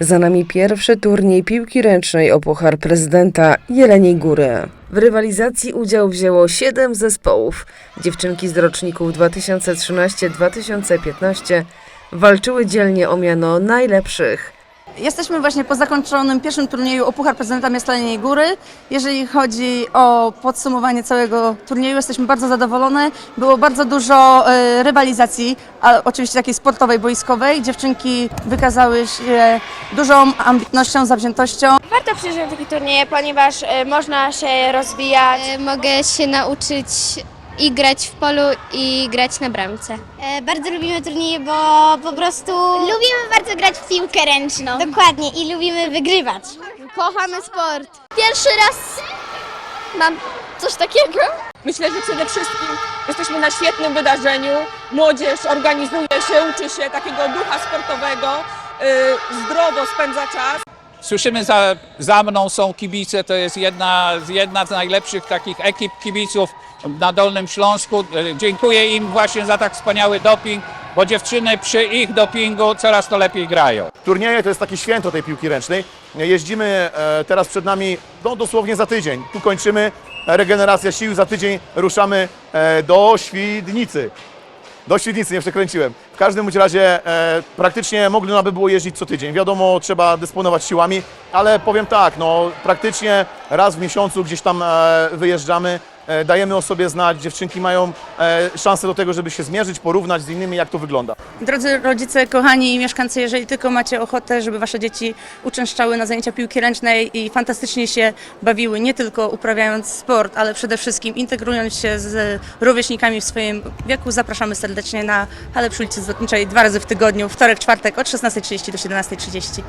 Za nami pierwszy turniej piłki ręcznej o Puchar Prezydenta Jeleniej Góry. W rywalizacji udział wzięło siedem zespołów. Dziewczynki z roczników 2013-2015 walczyły dzielnie o miano najlepszych. Jesteśmy właśnie po zakończonym pierwszym turnieju o Puchar Prezydenta Miasta Jeleniej Góry. Jeżeli chodzi o podsumowanie całego turnieju, jesteśmy bardzo zadowolone. Było bardzo dużo e, rywalizacji, a oczywiście takiej sportowej, boiskowej. Dziewczynki wykazały się dużą ambitnością, zawziętością. Warto przyjść na takie turnieje, ponieważ e, można się rozwijać. E, Mogę się nauczyć i grać w polu, i grać na bramce. E, Bardzo lubimy turnieje, bo po prostu lubimy bardzo grać w piłkę ręczną. Dokładnie i lubimy wygrywać. Kochamy sport. Pierwszy raz mam coś takiego. Myślę, że przede wszystkim jesteśmy na świetnym wydarzeniu. Młodzież organizuje się, uczy się takiego ducha sportowego, y, zdrowo spędza czas. Słyszymy za, za mną są kibice, to jest jedna, jedna z najlepszych takich ekip kibiców na Dolnym Śląsku. E, Dziękuję im właśnie za tak wspaniały doping, bo dziewczyny przy ich dopingu coraz to lepiej grają. Turnieje to jest takie święto tej piłki ręcznej. Jeździmy e, teraz przed nami no, dosłownie za tydzień. Tu kończymy regeneracja sił, za tydzień ruszamy e, do Świdnicy. Do Świdnicy, nie przekręciłem. W każdym razie e, praktycznie można by było jeździć co tydzień. Wiadomo, trzeba dysponować siłami, ale powiem tak, no praktycznie raz w miesiącu gdzieś tam e, wyjeżdżamy, e, dajemy o sobie znać, dziewczynki mają e, szansę do tego, żeby się zmierzyć, porównać z innymi, jak to wygląda. Drodzy rodzice, kochani mieszkańcy, jeżeli tylko macie ochotę, żeby wasze dzieci uczęszczały na zajęcia piłki ręcznej i fantastycznie się bawiły, nie tylko uprawiając sport, ale przede wszystkim integrując się z rówieśnikami w swoim wieku, zapraszamy serdecznie na halę przy ulicy Złotniczej dwa razy w tygodniu, wtorek, czwartek od 16.30 do 17.30.